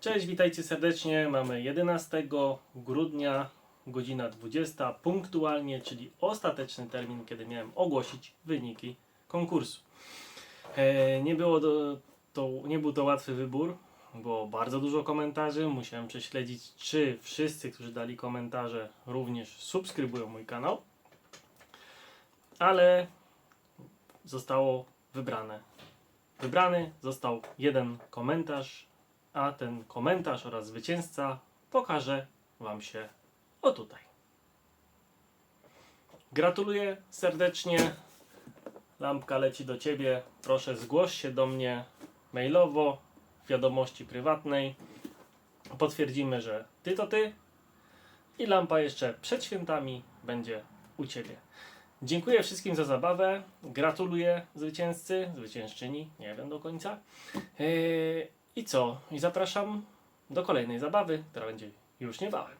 Cześć, witajcie serdecznie. Mamy 11 grudnia, godzina 20, punktualnie, czyli ostateczny termin, kiedy miałem ogłosić wyniki konkursu. E, nie, było to, nie był to łatwy wybór, było bardzo dużo komentarzy. Musiałem prześledzić, czy wszyscy, którzy dali komentarze, również subskrybują mój kanał. Ale zostało wybrane. Wybrany został jeden komentarz, a ten komentarz oraz zwycięzca pokaże Wam się o tutaj. Gratuluję serdecznie. Lampka leci do Ciebie. Proszę zgłoś się do mnie mailowo, w wiadomości prywatnej. Potwierdzimy, że Ty to Ty. I lampa jeszcze przed świętami będzie u Ciebie. Dziękuję wszystkim za zabawę. Gratuluję zwycięzcy, zwyciężczyni, nie wiem do końca. Yy, I co? I zapraszam do kolejnej zabawy, która będzie już niebawem.